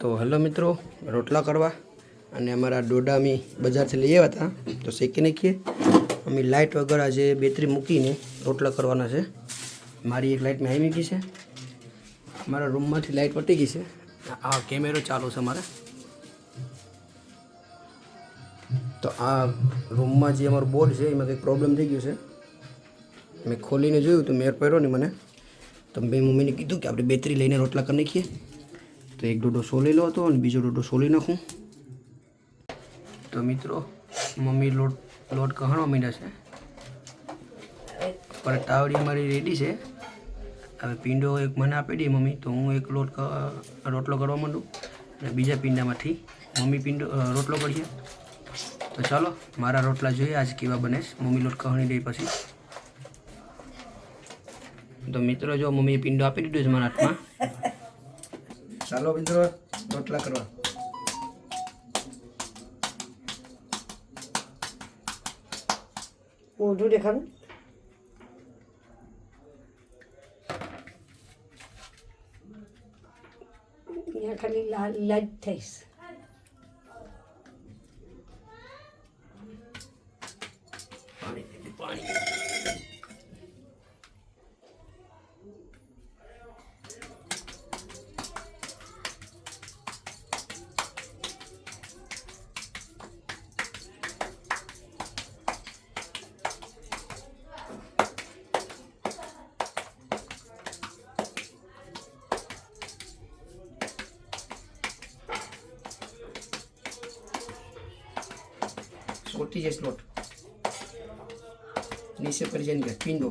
તો હલો મિત્રો, રોટલા કરવા. અને અમારા ડોડા અમે બજારથી લઈ આવ્યા હતા, તો શેકી નાખીએ. અમે લાઇટ વગર આજે બેટરી મૂકીને રોટલા કરવાના છે. મારી એક લાઇટ મેં આવી મૂકી છે. મારા રૂમમાંથી લાઇટ પટી ગઈ છે. આ કેમેરો ચાલુ છે મારે. તો આ રૂમમાં જે અમારો બોર્ડ છે, એમાં કંઈક પ્રોબ્લેમ થઈ ગયો છે. મેં ખોલીને જોયું, તો મેર પડ્યો ને મને. તો મેં મમ્મીને કીધું કે આપણે બેટરી લઈને રોટલા કરી નાખીએ. તો એક ડોડો સોલેલો હતો અને બીજો ડોડો સોલી નાખું. તો મિત્રો, મમ્મી લોટ લોટ કહાણવા માંડ્યા છે. પણ તાવડી મારી રેડી છે. હવે પીંડો એક મને આપી દે મમ્મી, તો હું એક લોટ રોટલો કરવા માંડું. અને બીજા પીંડામાંથી મમ્મી પીંડો રોટલો કરીએ તો ચાલો, મારા રોટલા જોઈએ, આજ કેવા બને મમ્મી લોટ કહાણી દે પછી. તો મિત્રો, જો મમ્મીએ પીંડો આપી દીધો છે મારા હાથમાં. ચાલો મિત્રો રોટલા કરવા. મોઢું દેખાડું. ખાલી લાલ થઈશ. સોટી જઈશ લોટ નીચે પડી જાય ને પીંડો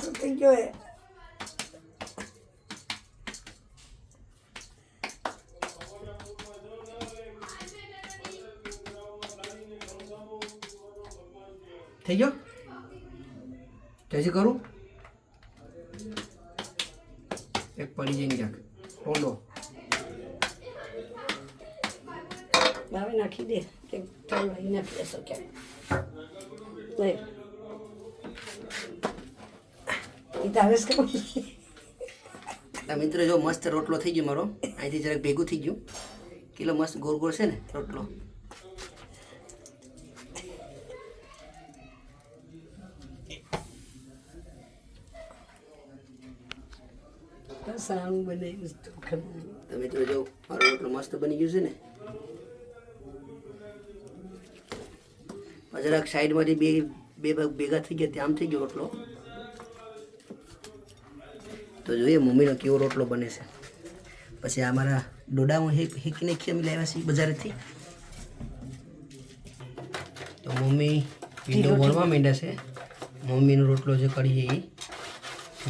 શું થઈ ગયો થઈ ગયો? કેસી કરું? એક પડી જાય ને ક્યાંક. ટોંડો હવે નાખી દે કે ચાલ ભાઈ નાખી દેશો કે કહું આ મિત્ર જો મસ્ત રોટલો થઈ ગયો મારો અહીંથી જરાક ભેગું થઈ ગયું કિલો મસ્ત ગોળ ગોળ છે ને રોટલો સારું બનાવ્યું તું ખરું તો મિત્રો જો મારો રોટલો મસ્ત બની ગયો છે ને પછી જરાક સાઈડમાંથી બે બે ભાગ ભેગા થઈ ગયા ત્યાં થઈ ગયો રોટલો. તો જોઈએ મમ્મીનો કેવો રોટલો બને છે. પછી અમારા ડોડામાં હેકીને ખીમી લાવ્યા છીએ બજારેથી. તો મમ્મી પીંડો વણવા માંડ્યા છે. મમ્મીનો રોટલો જે કરીએ એ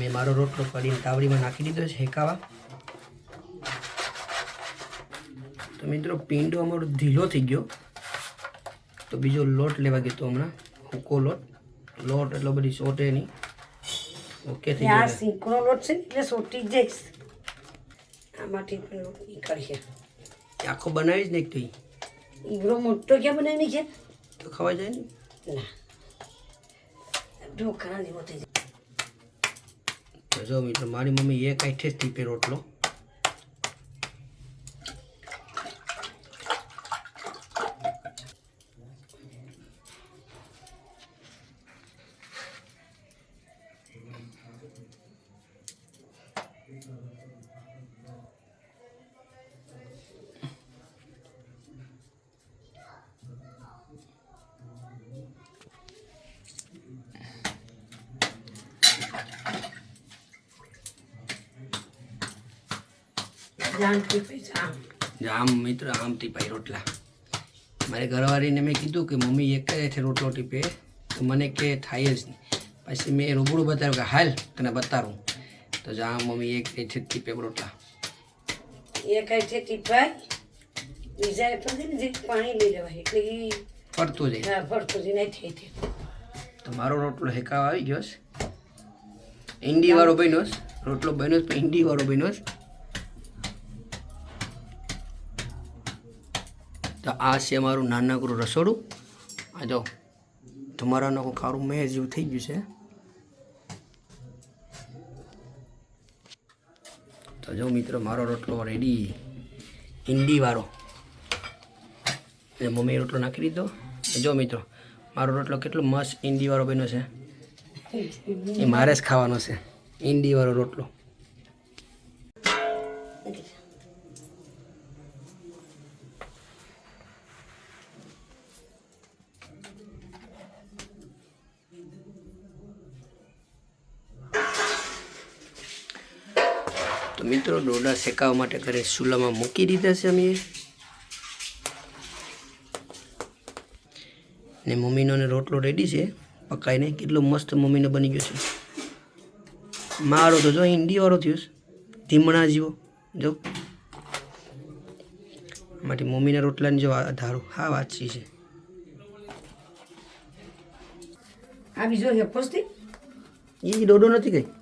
મેં મારો રોટલો કરીને તાવડીમાં નાખી દીધો છે હેકાવા. તો મિત્રો પીંડો અમારો ઢીલો થઈ ગયો. તો બીજો લોટ લેવા ગયો તો હમણાં હુકો લોટ. લોટ એટલો બધી સોટે નહીં. ઓકે થઈ ગયો સિંકનો લોટ છે ને એટલે સોટી જઈશ. આમાંથી પણ લોટ ઈ આખો બનાવીશ ને એક તો. ઈગરો મોટો ક્યાં બનાવી છે? તો ખવાઈ જાય ને. ના. ઢોકળા જેવો થઈ જાય. તો જો મિત્રો મારી મમ્મી એક આઠે જ ટીપે રોટલો. આમ મિત્ર આમ ટીપાય રોટલા. મારી ઘરવાળીને મેં કીધું કે મમ્મી એક જ છે રોટલો ટીપે. તો મને કે થાય જ નહીં. પછી મેં રૂબરૂ બતાવ્યું કે હાલ તને બતાવું. તો જા મમ્મી એક છે ટીપે રોટલા. એક છે ટીપાય બીજા પાણી લઈ લેવાય એટલે એ ફરતું જાય હા ફરતું જ નહીં થઈ તો મારો રોટલો હેકાવા આવી ગયો છે. ઈંડી વાળો બન્યો રોટલો બન્યો પણ ઈંડી વાળો બન્યો તો આ છે મારું નાનકડું રસોડું. આ જો, તમારાનું ખારું મેં જેવું થઈ ગયું છે. તો જો મિત્રો, મારો રોટલો રેડી હિન્દીવાળો એટલે મમ્મીએ રોટલો નાખી દીધો. જો મિત્રો, મારો રોટલો કેટલો મસ્ત હિન્દીવાળો બન્યો છે. એ મારે જ ખાવાનો છે. હિન્દીવાળો રોટલો. તો મિત્રો ડોડા શેકાવા માટે ઘરે ચૂલામાં મૂકી દીધા છે અમે. ને મમ્મીનો ને રોટલો રેડી છે. પકાઈને કેટલો મસ્ત મમ્મીનો બની ગયો છે. મારો તો જો હિન્દીવાળો થયો છે. ધીમણા જેવો. જો. માટે મમ્મીના રોટલાની જો ધારો હા વાત છે આ બીજો છે એ ડોડો નથી કઈ